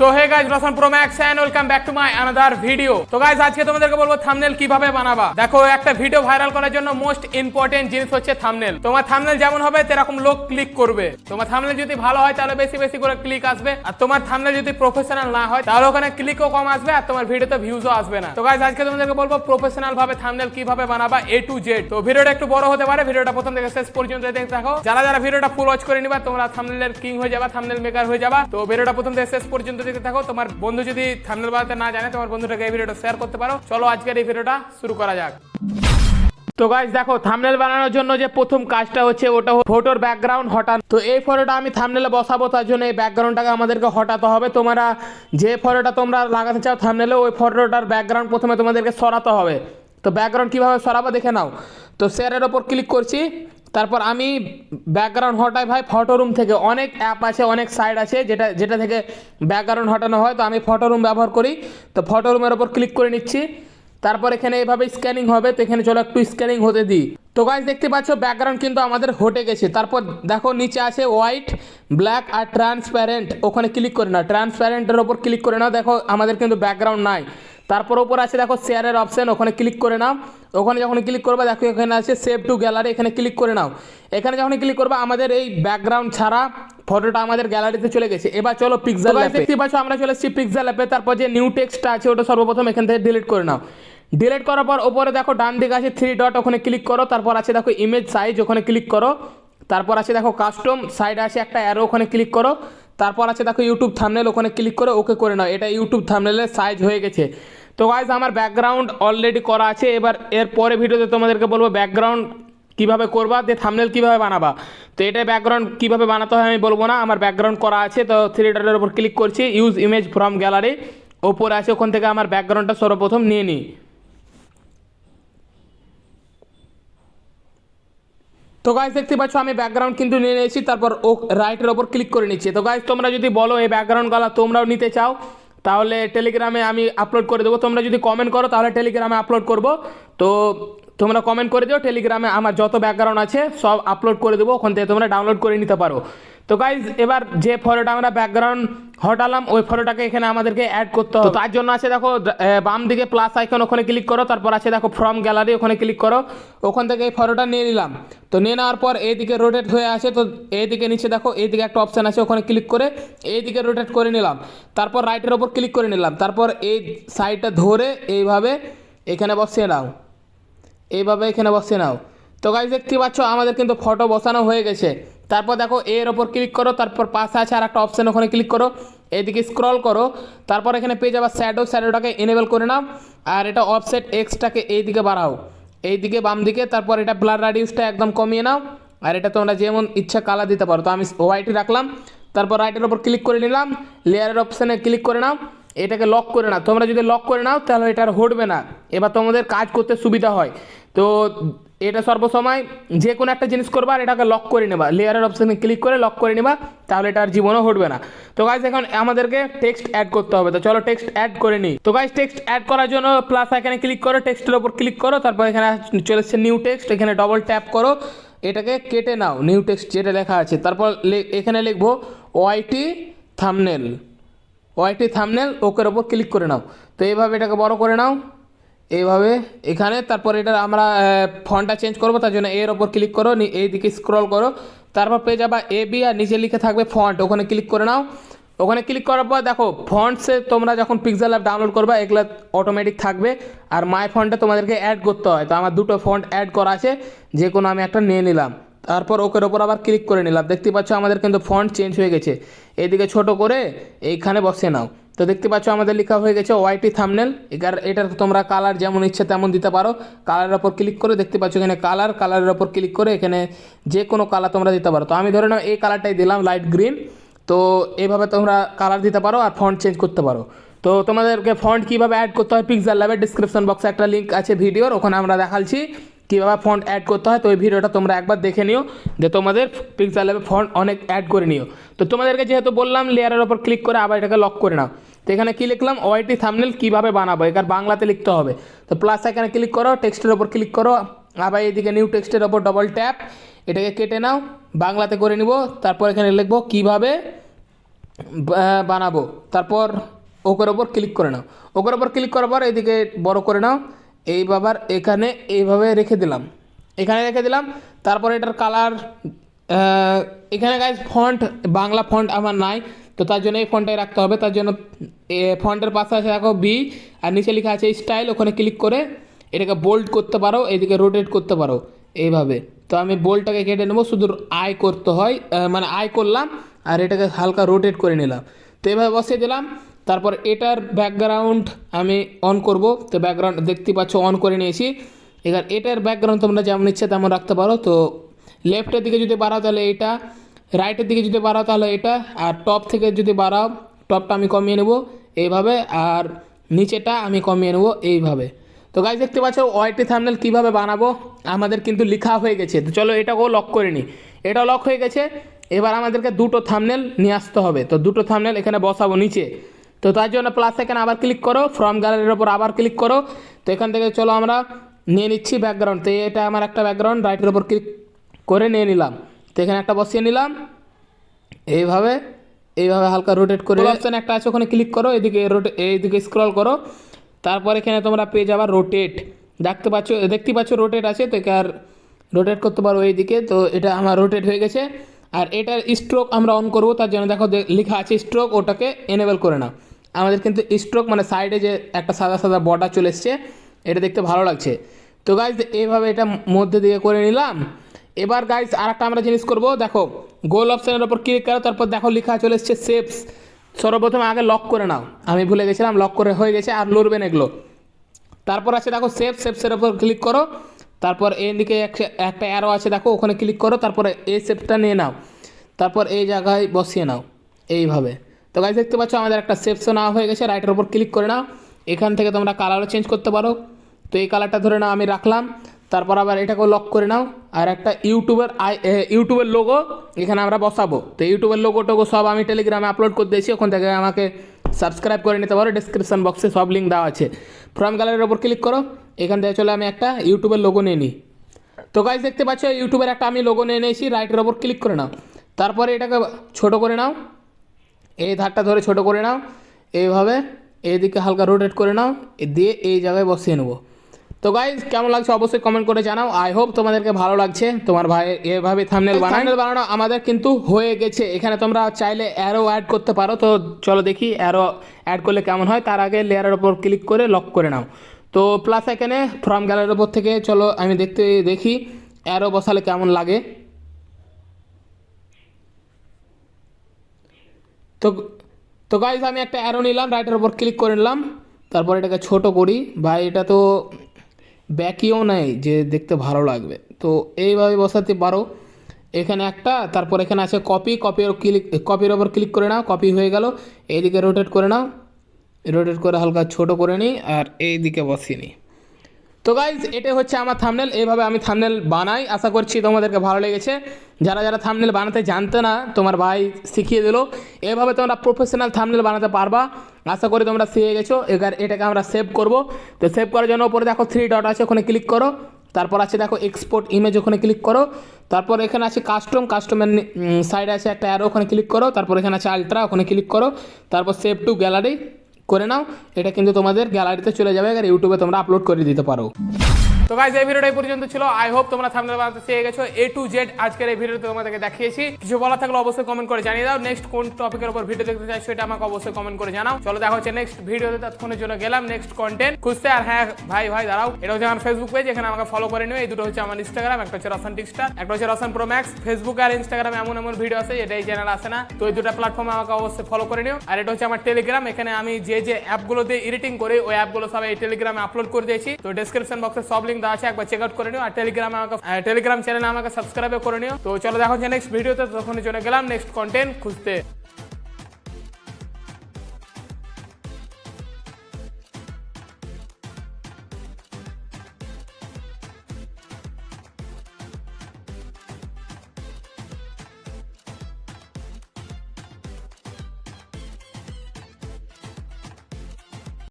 So hey guys Roshan pro max and welcome back to my another video তো guys আজকে তোমাদেরকে বলব thumbnail কীভাবে বানাবা? দেখো, একটা ভিডিও ভাইরাল করার জন্য মোস্ট ইম্পর্টেন্ট জিনিস হচ্ছে থাম্বনেল তোমার থাম্বনেল যেমন হবে, সেরকম লোক ক্লিক করবে। তোমার থাম্বনেল যদি ভালো হয়, তাহলে বেশি বেশি করে ক্লিক আসবে। আর তোমার থাম্বনেল যদি প্রফেশনাল না হয়, তাহলে ওখানে ক্লিকও কম আসবে আর তোমার ভিডিওতে ভিউজও আসবে না। তো গাইজ আজকে তোমাদেরকে বলব প্রফেশনাল ভাবে থাম্বনেল কীভাবে বানাবা এ টু জেড তো, ভিডিওটা একটু বড় হতে পারে, ভিডিওটা প্রথম থেকে শেষ পর্যন্ত দেখতে থাকো। যারা যারা ভিডিওটা ফুল ওয়াচ করে নিবা, তোমরা থাম্বনেলের কিং হয়ে যাবা থাম্বনেল মেকার হয়ে যাবা। তো, ভিডিওটা প্রথম থেকে শেষ পর্যন্ত দেখতে থাকো। তোমার বন্ধু যদি থাম্বনেল বানাতে না জানে, তোমার বন্ধুটাকে এই ভিডিওটা শেয়ার করতে পারো। চলো আজকের এই ভিডিওটা শুরু করা যাক। তো গাইজ দেখো থামনেল বানানোর জন্য যে প্রথম কাজটা হচ্ছে, ওটা ফটোর ব্যাকগ্রাউন্ড হটানো। তো এই ফটোটা আমি থামনেলে বসাবো, তার জন্য এই ব্যাকগ্রাউন্ডটাকে আমাদেরকে হটাতে হবে। তোমরা যে ফটোটা তোমরা লাগাতে চাও থাম্বনেলে ওই ফটোটার ব্যাকগ্রাউন্ড প্রথমে তোমাদেরকে সরাতে হবে। তো ব্যাকগ্রাউন্ড কীভাবে সরাবো, দেখে নাও। তো শেয়ারের ওপর ক্লিক করছি। তারপর আমি ব্যাকগ্রাউন্ড হটাই ভাই ফটো রুম থেকে। অনেক অ্যাপ আছে, অনেক সাইট আছে যেটা যেটা থেকে ব্যাকগ্রাউন্ড হটানো হয়। তো আমি ফটো রুম ব্যবহার করি। তো ফটো রুমের ওপর ক্লিক করে নিচ্ছি। তারপর এখানে এভাবে স্ক্যানিং হবে। তো এখানে চলো একটু স্ক্যানিং হতে দিই। তো গাইজ দেখতে পাচ্ছ ব্যাকগ্রাউন্ড কিন্তু আমাদের হটে গেছে। তারপর দেখো নিচে আছে হোয়াইট ব্ল্যাক আর ট্রান্সপ্যারেন্ট ওখানে ক্লিক করে নাও। ট্রান্সপ্যারেন্টের ওপর ক্লিক করে নাও। দেখো আমাদের কিন্তু ব্যাকগ্রাউন্ড নাই। তারপর ওপর আছে দেখো শেয়ারের অপশন ওখানে ক্লিক করে নাও। ওখানে যখন ক্লিক করবে দেখো এখানে আছে সেভ টু গ্যালারি এখানে ক্লিক করে নাও। এখানে যখন ক্লিক করবে আমাদের এই ব্যাকগ্রাউন্ড ছাড়া ফটোটা আমাদের গ্যালারিতে চলে গেছে। এবার চলো পিক্সেল অ্যাপে দেখতে পাচ্ছ আমরা চলে এসেছি পিক্সেল অ্যাপে তারপর যে নিউ টেক্সটটা আছে ওটা সর্বপ্রথম এখান থেকে ডিলিট করে নাও। ডিলিট করার পর ওপরে দেখো ডান দিকে আছে থ্রি ডট ওখানে ক্লিক করো। তারপর আছে দেখো ইমেজ সাইজ ওখানে ক্লিক করো। তারপর আছে দেখো কাস্টম সাইডে আছে একটা অ্যারো ওখানে ক্লিক করো। তারপর আছে দেখো ইউটিউব থামনেল ওখানে ক্লিক করে। ওকে করে নাও। এটা ইউটিউব থামনেলের সাইজ হয়ে গেছে। তো গাইজ আমার ব্যাকগ্রাউন্ড অলরেডি করা আছে। এবার এর পরে ভিডিওতে তোমাদেরকে বলব ব্যাকগ্রাউন্ড কীভাবে করবা, দিয়ে থামনেল কীভাবে বানাবা। তো এটা ব্যাকগ্রাউন্ড কীভাবে বানাতে হয় আমি বলব না, আমার ব্যাকগ্রাউন্ড করা আছে। তো থ্রি ডটের উপর ক্লিক করছি ইউজ ইমেজ ফ্রম গ্যালারি ওপরে আছে, ওখান থেকে আমার ব্যাকগ্রাউন্ডটা সর্বপ্রথম নিয়ে নিই। তো গাইজ দেখতে পাচ্ছ, আমি ব্যাকগ্রাউন্ড কিন্তু নিয়ে নিয়েছি, তারপর ও রাইটের ওপর ক্লিক করে নিচ্ছি। তো গাইজ তোমরা যদি বলো এই ব্যাকগ্রাউন্ডগুলো তোমরাও নিতে চাও তাহলে টেলিগ্রামে আমি আপলোড করে দেবো। তোমরা যদি কমেন্ট করো, তাহলে টেলিগ্রামে আপলোড করব। তো তোমরা কমেন্ট করে দিও টেলিগ্রামে আমার যত ব্যাকগ্রাউন্ড আছে, সব আপলোড করে দেবো। ওখান থেকে তোমরা ডাউনলোড করে নিতে পারো। তো গাইজ এবার যে ফটোটা আমরা ব্যাকগ্রাউন্ড হটালাম, ওই ফটোটাকে এখানে আমাদেরকে অ্যাড করতে হবে। তার জন্য আছে দেখো বাম দিকে প্লাস আইকন ওখানে ক্লিক করো, তারপর আছে দেখো ফ্রম গ্যালারি ওখানে ক্লিক করো। ওখান থেকে এই ফটোটা নিয়ে নিলাম। তো নিয়ে নেওয়ার পর এইদিকে রোটেট হয়ে আছে, তো এইদিকে নিচে দেখো, এইদিকে একটা অপশান আছে, ওখানে ক্লিক করে এইদিকে রোটেট করে নিলাম। তারপর রাইটের ওপর ক্লিক করে নিলাম। তারপর এই সাইডটা ধরে এইভাবে এখানে বসিয়ে নাও। এইভাবে এখানে বসিয়ে নাও। তো গাইজ দেখতে পাচ্ছ, আমাদের কিন্তু ফটো বসানো হয়ে গেছে। তারপর দেখো এর ওপর ক্লিক করো, তারপর পাশে আছে আর একটা অপশান ওখানে ক্লিক করো। এদিকে স্ক্রল করো, তারপর এখানে পেয়ে যাবা শ্যাডো শ্যাডোটাকে এনেবেল করে নাও, আর এটা অফসেট এক্সটাকে এইদিকে বাড়াও। এইদিকে বাম দিকে, তারপর এটা ব্লার রাডিউসটা একদম কমিয়ে নাও, আর এটা তোমরা যেমন ইচ্ছা কালার দিতে পারো। তো আমি হোয়াইটই রাখলাম, তারপর রাইটের ওপর ক্লিক করে নিলাম লেয়ারের অপশানে ক্লিক করে নাও, এটাকে লক করে নাও। তোমরা যদি লক করে নাও, তাহলে এটা আর হটবে না। এবার তোমাদের কাজ করতে সুবিধা হয়। তো এটা সর্বসময় যে কোনো একটা জিনিস করবা আর এটাকে লক করে নেবা। লেয়ারের অপশানে ক্লিক করে লক করে নেবা, তাহলে এটা আর জীবনও হটবে না। তো গাইজ এখন আমাদেরকে টেক্সট অ্যাড করতে হবে। তো চলো টেক্সট অ্যাড করে নিই। তো গাইজ টেক্সট অ্যাড করার জন্য প্লাস এখানে ক্লিক করো টেক্সটের ওপর ক্লিক করো, তারপর এখানে চলে এসছে নিউ টেক্সট এখানে ডবল ট্যাপ করো। এটাকে কেটে নাও নিউ টেক্সট যেটা লেখা আছে। তারপর এখানে লিখব ওয়াইটি থামনেল ওয়াইটি থামনেল ওকের ওপর ক্লিক করে নাও। তো এইভাবে এটাকে বড় করে নাও। এইভাবে এখানে, তারপর এটা আমরা ফন্টটা চেঞ্জ করব, তার জন্য এর ওপর ক্লিক করো এই দিকে স্ক্রল করো, তারপর পেয়ে যাবা এ বি আর নিচে লিখে থাকবে ফন্ট ওখানে ক্লিক করে নাও। ওখানে ক্লিক করার পর দেখো ফন্টসে তোমরা যখন পিক্সেল অ্যাপ ডাউনলোড করবে, এগুলো অটোমেটিক থাকবে। আর মাই ফন্টে তোমাদেরকে অ্যাড করতে হয়। তো আমার দুটো ফন্ট অ্যাড করা আছে, যে কোনো আমি একটা নিয়ে নিলাম। তারপর ওকের ওপর আবার ক্লিক করে নিলাম। দেখতে পাচ্ছ আমাদের কিন্তু ফন্ট চেঞ্জ হয়ে গেছে। এদিকে ছোট করে এইখানে বসে নাও। তো দেখতে পাচ্ছ আমাদের লেখা হয়ে গেছে ওয়াইটি থামনেল এটার এটার তোমরা কালার যেমন ইচ্ছে তেমন দিতে পারো। কালারের ওপর ক্লিক করে দেখতে পাচ্ছ এখানে কালার কালারের ওপর ক্লিক করে এখানে যে কোনো কালার তোমরা দিতে পারো। তো আমি ধরে নাও এই কালারটাই দিলাম লাইট গ্রিন তো এইভাবে তোমরা কালার দিতে পারো আর ফন্ট চেঞ্জ করতে পারো। তো তোমাদেরকে ফন্ট কীভাবে অ্যাড করতে হয় পিক্সেল ল্যাবের ডিসক্রিপশন বক্সে একটা লিঙ্ক আছে ভিডিওর, ওখানে আমরা দেখাচ্ছি কীভাবে ফন্ট অ্যাড করতে হয়। তো ওই ভিডিওটা তোমরা একবার দেখে নিও যে তোমাদের পিক্সেল ল্যাবে ফন্ট অনেক অ্যাড করে নিও। তো তোমাদেরকে যেহেতু বললাম লেয়ারের ওপর ক্লিক করে আবার এটাকে লক করে নাও। তো এখানে কী লিখলাম? ওয়াইটি থামনেল কীভাবে বানাবো? এখানে বাংলাতে লিখতে হবে। তো প্লাস এখানে ক্লিক করো টেক্সটের ওপর ক্লিক করো। আবার এইদিকে নিউ টেক্সটের ওপর ডবল ট্যাপ এটাকে কেটে নাও, বাংলাতে করে নিব। তারপর এখানে লিখব কীভাবে বানাবো। তারপর ওকের ওপর ক্লিক করে নাও। ওকের ওপর ক্লিক করার পর এদিকে বড় করে নাও। এই বাবার এখানে এইভাবে রেখে দিলাম। এখানে রেখে দিলাম। তারপর এটার কালার এখানে গাইজ ফন্ট বাংলা ফন্ট আমার নাই। তো তার জন্য এই ফন্টটাই রাখতে হবে। তার জন্য ফন্টের পাশে আছে দেখো বি আর নিচে লেখা আছে স্টাইল ওখানে ক্লিক করে এটাকে বোল্ড করতে পারো, এদিকে রোটেট করতে পারো, এইভাবে। তো আমি বোল্টটাকে কেটে নেব, শুধু আয় করতে হয় মানে আয় করলাম, আর এটাকে হালকা রোটেট করে নিলাম। তো এভাবে বসিয়ে দিলাম, তারপর এটার ব্যাকগ্রাউন্ড আমি অন করব। তো ব্যাকগ্রাউন্ড দেখতে পাচ্ছ অন করে নিয়েছি। এবার এটার ব্যাকগ্রাউন্ড তোমরা যেমন ইচ্ছে তেমন রাখতে পারো। তো লেফটের দিকে যদি বাড়াও, তাহলে এটা রাইটের দিকে যদি বাড়াও তাহলে এটা, আর টপ থেকে যদি বাড়াও টপটা আমি কমিয়ে নেব এইভাবে, আর নিচেটা আমি কমিয়ে নেব এইভাবে। তো গাইজ দেখতে পাচ্ছ ওয়াইটি থামনেল কীভাবে বানাবো? আমাদের কিন্তু লেখা হয়ে গেছে। তো চলো এটাকেও লক করে নিই। এটাও লক হয়ে গেছে, এবার আমাদেরকে দুটো থামনেল নিয়ে আসতে হবে। তো দুটো থামনেল এখানে বসাবো নিচে। তো তার জন্য প্লাস এখানে আবার ক্লিক করো ফ্রম গ্যালারির ওপর আবার ক্লিক করো। তো এখান থেকে চলো আমরা নিয়ে নিচ্ছি ব্যাকগ্রাউন্ড তো এটা আমার একটা ব্যাকগ্রাউন্ড রাইটের ওপর ক্লিক করে নিয়ে নিলাম। তো এখানে একটা বসিয়ে নিলাম। এইভাবে এইভাবে হালকা রোটেট করে অপশান একটা আছে, ওখানে ক্লিক করো, এদিকে রোটে এইদিকে স্ক্রল করো। তারপর এখানে তোমরা পেয়ে যাবা রোটেট দেখতে পাচ্ছ দেখতে পাচ্ছ রোটেট আছে, তো আর রোটেট করতে পারো এইদিকে। তো এটা আমার রোটেট হয়ে গেছে। আর এটার স্ট্রোক আমরা অন করব, তার জন্য দেখো লেখা আছে স্ট্রোক ওটাকে এনেবল করে নাও। আমাদের কিন্তু স্ট্রোক মানে সাইডে যে একটা সাদা সাদা বর্ডার চলে এসছে, এটা দেখতে ভালো লাগছে। তো গাইজ এইভাবে এটা মধ্যে দিয়ে করে নিলাম। এবার গাইজ আর একটা আমরা জিনিস করব। দেখো গোল অপশানের ওপর ক্লিক করো, তারপর দেখো লেখা চলে এসছে সেপস সর্বপ্রথম আগে লক করে নাও। আমি ভুলে গেছিলাম লক করে হয়ে গেছে আর লড়বেন এগুলো। তারপর আছে দেখো সেভ সেপসের ওপর ক্লিক করো। তারপর এই দিকে একটা অ্যারো আছে দেখো, ওখানে ক্লিক করো। তারপরে এই সেপটা নিয়ে নাও। তারপর এই জায়গায় বসিয়ে নাও, এইভাবে। তো গাইজ দেখতে পাচ্ছ আমাদের একটা সেপসও নেওয়া হয়ে গেছে রাইটের ওপর ক্লিক করে নাও। এখান থেকে তোমরা কালারও চেঞ্জ করতে পারো। তো এই কালারটা ধরে নাও, আমি রাখলাম। তারপর আবার এটাকেও লক করে নাও, আর একটা ইউটিউবের আই ইউটিউবের লোগো এখানে আমরা বসাবো। তো ইউটিউবের লোগো টোগো সব আমি টেলিগ্রামে আপলোড করে দিয়েছি, ওখান থেকে আমাকে সাবস্ক্রাইব করে নিতে পারো ডিসক্রিপশন বক্সে সব লিঙ্ক দেওয়া আছে। ফ্রম গ্যালারির ওপর ক্লিক করো, এখান থেকে চলে আমি একটা ইউটিউবের লোগো নিয়ে নিই। তো গাইজ দেখতে পাচ্ছ ইউটিউবের একটা আমি লোগো নিয়ে নিয়েছি রাইটের ওপর ক্লিক করে নাও। তারপরে এটাকে ছোট করে নাও, এই ধারটা ধরে ছোট করে নাও, এইভাবে এইদিকে হালকা রোটেট করে নাও, দিয়ে এই জায়গায় বসিয়ে নেব। তো গাইজ কেমন লাগছে অবশ্যই কমেন্ট করে জানাও। আই হোপ তোমাদেরকে ভালো লাগছে। তোমার ভাই এভাবে থামনেল বানানো বানানো আমাদের কিন্তু হয়ে গেছে। এখানে তোমরা চাইলে অ্যারো অ্যাড করতে পারো। তো চলো দেখি অ্যারো অ্যাড করলে কেমন হয়। তার আগে লেয়ারের ওপর ক্লিক করে লক করে নাও। তো প্লাস এখানে ফ্রম গ্যালারির ওপর থেকে চলো আমি দেখতে দেখি অ্যারো বসালে কেমন লাগে। তো তো গাইজ আমি একটা অ্যারো নিলাম রাইটের ওপর ক্লিক করে নিলাম। তারপর এটাকে ছোট করি। বা এটা তো ব্যাকিও নেই যে দেখতে ভালো লাগবে। তো এইভাবে বসাতে পারো। এখানে একটা, তারপর এখানে আছে কপি কপির ক্লিক কপির ওপর ক্লিক করে নাও কপি হয়ে গেল। এইদিকে রোটেট করে নাও। রোটেট করে হালকা ছোট করে নিই আর এইদিকে বসিয়ে নিই। তো গাইজ এটা হচ্ছে আমার থামনেল এইভাবে আমি থামনেল বানাই। আশা করছি তোমাদেরকে ভালো লেগেছে। যারা যারা থামনেল বানাতে জানতে না, তোমার ভাই শিখিয়ে দিলো। এভাবে তোমরা প্রফেশনাল থামনেল বানাতে পারবা। আশা করি তোমরা শিখে গেছো। এবার এটাকে আমরা সেভ করব। তো সেভ করার জন্য ওপরে দেখো থ্রি ডট আছে, ওখানে ক্লিক করো। তারপর আছে দেখো এক্সপোর্ট ইমেজ ওখানে ক্লিক করো। তারপর এখানে আছে কাস্টম কাস্টমের সাইড আছে একটা অ্যারো ওখানে ক্লিক করো। তারপর এখানে আছে আলট্রা ওখানে ক্লিক করো। তারপর সেভ টু গ্যালারি করে নাও। এটা কিন্তু তোমাদের গ্যালারিতে চলে যাবে আর ইউটিউবে তোমরা আপলোড করে দিতে পারো। তো গাইজ এই ভিডিওটা এই পর্যন্ত ছিল। আই হোপ তোমরা থামনেল বানাতে শিখে গেছো। এ টু জেড আজকের এই ভিডিওতে তোমাদেরকে দেখিয়েছি। কিছু বলা থাকলে অবশ্যই কমেন্ট করে জানিয়ে দাও। নেক্সট কোন টপিকের উপর ভিডিও দেখতে চাই সেটা আমাকে অবশ্যই কমেন্ট করে জানাও। চলো দেখা হচ্ছে নেক্সট ভিডিওতে, ততক্ষণের জন্য গেলাম। নেক্সট কন্টেন্ট খুঁজতে আর হ্যাঁ ভাই ভাই, দাঁড়াও। এটা হচ্ছে আমার ফেসবুক পেজ এখানে আমাকে ফলো করে নিও। এই দুটো হচ্ছে আমার ইনস্টাগ্রাম একটা হচ্ছে রসান টিক্সটার একটা হচ্ছে রসান প্রো ম্যাক্স ফেসবুক আর ইনস্টাগ্রামে এমন এমন ভিডিও আছে এটা এই চ্যানেল আসে না। তো এই দুটো প্ল্যাটফর্মে আমাকে অবশ্যই ফলো করে নিও। আর এটা হচ্ছে আমার টেলিগ্রাম এখানে আমি যে যে অ্যাপগুলো দিয়ে এডিটিং করি, ওই অ্যাপগুলো সব এই টেলিগ্রামে আপলোড করে দিয়েছি। তো ডিসক্রিপশন বক্সে সব লিঙ্ক দেওয়া আছে একবার চেক আউট করে নিও আর টেলিগ্রামে আমাকে টেলিগ্রাম চ্যানেলে আমাকে সাবস্ক্রাইব করে নিও তো চলো দেখো যে নেক্সট ভিডিওতে তখন চলে গেলাম নেক্সট কন্টেন্ট খুঁজতে